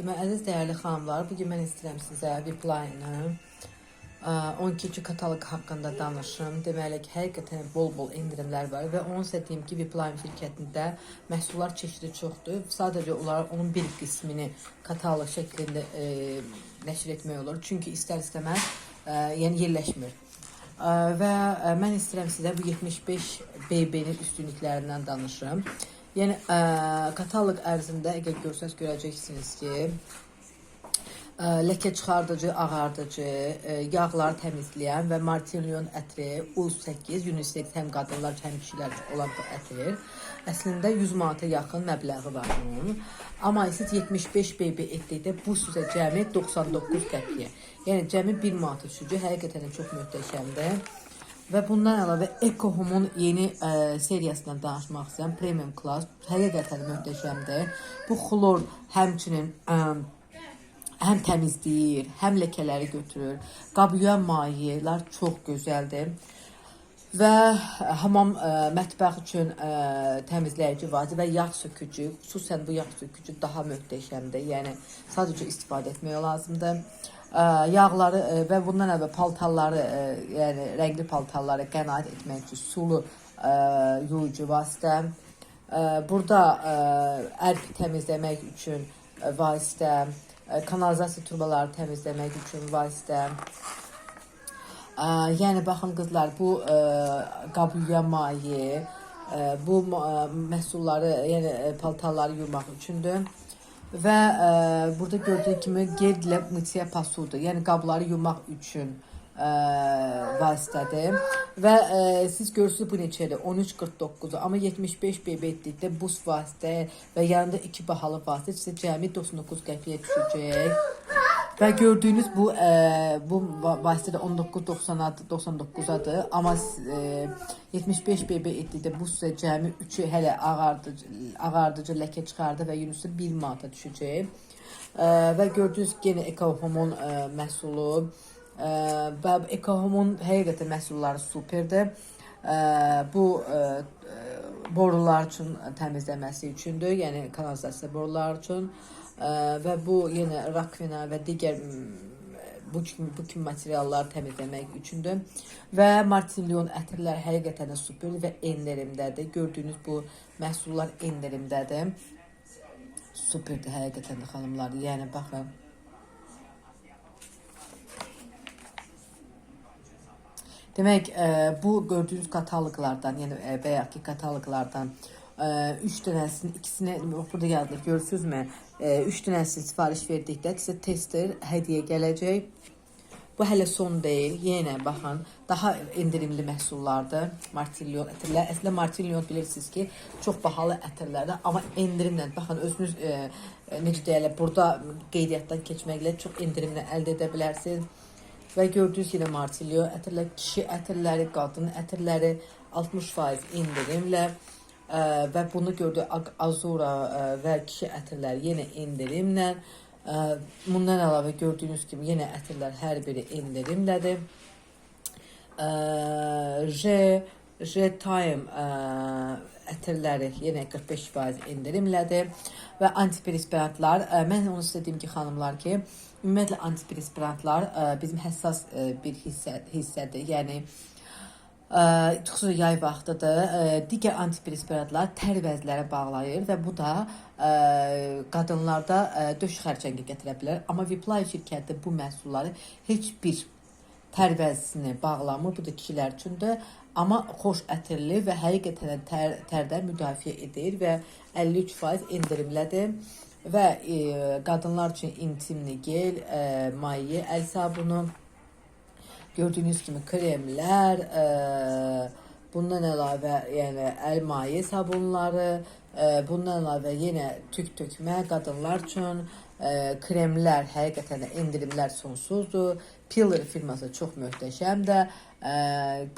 Demək, əziz dəyərli xanımlar, bu gün mən istəyirəm sizə Vipline-ı 12-ci kataloq haqqında danışım. Deməli ki, həqiqətən bol-bol endirimlər var və onu sizə ki, Vipline şirkətində məhsullar çeşidi çoxdur. Sadəcə olaraq onun bir qismini kataloq şəklində e, nəşr etmək olur. Çünki istər-istəməz e, yəni yerləşmir. Ə, və ə, mən bu 75 BB-nin üstünlüklərindən danışım. Yəni ə, kataloq ərzində əgər görsəz görəcəksiniz ki, ə, ləkə çıxardıcı, ağardıcı, ə, yağları təmizləyən və Martinion ətri U8 unisex həm qadınlar, həm kişilər olan bu ətir. Əslində 100 manata yaxın məbləği var bunun. Amma siz 75 BB etdikdə bu sizə cəmi 99 qəpiyə. Yəni cəmi 1 manat düşücü, həqiqətən çox möhtəşəmdir. Və bundan əlavə Eco Home'un yeni ə, seriyasından danışmaq istəyirəm. Premium Class həqiqətən möhtəşəmdir. Bu xlor həmçinin ə, həm təmizləyir, həm ləkələri götürür. Qabıyan mayelər çox gözəldir. Və hamam ə, mətbəx üçün ə, təmizləyici vazı və yağ sökücü, xüsusən bu yağ sökücü daha möhtəşəmdir. Yəni sadəcə istifadə etmək lazımdır. Ə, yağları ə, və bundan əvvəl paltarları, ə, yəni rəngli paltarları qənaət etmək üçün sulu ə, yuyucu vasitə. Burada ərk təmizləmək üçün vasitə, kanalizasiya turbaları təmizləmək üçün vasitə. Yəni baxın qızlar, bu qabıya maye, ə, bu məhsulları, yəni paltarları yumaq üçündür. Və ə, burada gördüyü kimi gedlə mıtiyə pasudur. Yəni qabları yumaq üçün ə, vasitədir. Və ə, siz görürsüz bu neçədir? 13.49. Amma 75 BB etdikdə buz vasitə və yanında iki bahalı vasitə sizə cəmi 99 qəpiyə düşəcək. Və gördüyünüz bu ə, bu va- vasitədə 19.90 99-adır, amma e, 75 BB etdikdə bu sizə cəmi 3-ü hələ ağardıcı, ağardıcı ləkə çıxardı və yunusda 1 manata düşəcək. Ə, və gördüyünüz yenə Ekohomun ə, məhsulu ə, və Ekohomun həqiqətən məhsulları superdir. Ə, bu ə, ə, borular üçün təmizləməsi üçündür, yəni kanalizasiya boruları üçün. Ə, və bu yenə rakvina və digər mm, bu kimi bu kimi materiallar təmizləmək üçündür. Və Martinlion ətirlər həqiqətən də superdir və endirimdədir. Gördüyünüz bu məhsullar endirimdədir. Superdir həqiqətən də xanımlar. Yəni baxın. Demək, ə, bu gördüyünüz kataloqlardan, yəni ə, bayaqki kataloqlardan 3 dənəsinin ikisini bax, burada yazılır, görürsünüzmü? 3 dənəsini sifariş verdikdə sizə tester hədiyyə gələcək. Bu hələ son deyil. Yenə baxın, daha endirimli məhsullardır. Martilyon ətirlər. Əslində Martilyon bilirsiniz ki, çox bahalı ətirlərdir, amma endirimlə baxın özünüz e, e, necə deyirlər, burada qeydiyyatdan keçməklə çox endirimlə əldə edə bilərsiniz. Və gördüyünüz yenə Martilyo ətirlər, kişi ətirləri, qadın ətirləri 60% endirimlə və bunu gördü Azura ə, və kişi ətirləri yenə endirimlə. Ə, bundan əlavə gördüyünüz kimi yenə ətirlər hər biri endirimlədir. Ə, J J Time ə, ətirləri yenə 45% endirimlədir və antiperspirantlar ə, mən onu sizə ki, xanımlar ki, ümumiyyətlə antiperspirantlar bizim həssas bir hissə hissədir. Yəni Ə, xüsusən yay vaxtıdır. Digər antiperspirantlar tər vəzlərə bağlayır və bu da qadınlarda döş xərçəngi gətirə bilər. Amma Viply şirkəti bu məhsulları heç bir tər vəzini bağlamır. Bu da kişilər üçündür. Amma xoş ətirli və həqiqətən də tər, tərdən müdafiə edir və 53% endirimlədir. Və e, qadınlar üçün intimli gel, e, maye, əl sabunu, Gördüyünüz kimi kremlər, ə, bundan əlavə yəni əl maye sabunları, ə, bundan əlavə yenə tük tökmə qadınlar üçün ə, kremlər, həqiqətən də endirimlər sonsuzdur. Firması çox möhtəşəmdir. Ə,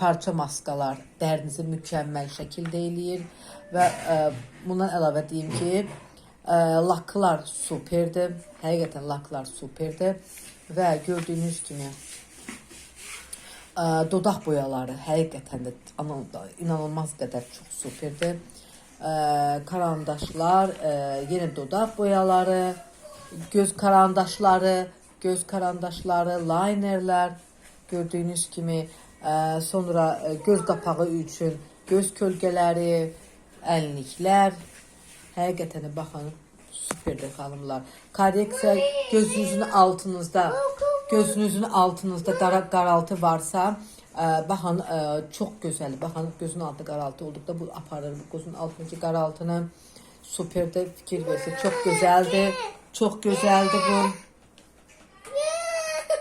parça maskalar dərinizi mükəmməl şəkildə eləyir və ə, bundan əlavə deyim ki, ə, laklar superdir. Həqiqətən laklar superdir və gördüyünüz kimi Ə, dodaq boyaları həqiqətən də inanılmaz qədər çox superdir. Ə, karandaşlar, ə, yenə dodaq boyaları, göz karandaşları, göz karandaşları, linerler gördüğünüz kimi e, sonra e, göz qapağı üçün göz kölgələri, əlliklər. Həqiqətən də baxın, superdir xanımlar. Korreksiya gözünüzün altınızda, gözünüzün altınızda qara qaraltı varsa, e, baxın e, çox gözəl. Baxın gözün altı qaraltı olduqda bu aparır bu gözün altındakı qaraltını. Superdir fikir versə çox gözəldir. Çox gözəldir bu.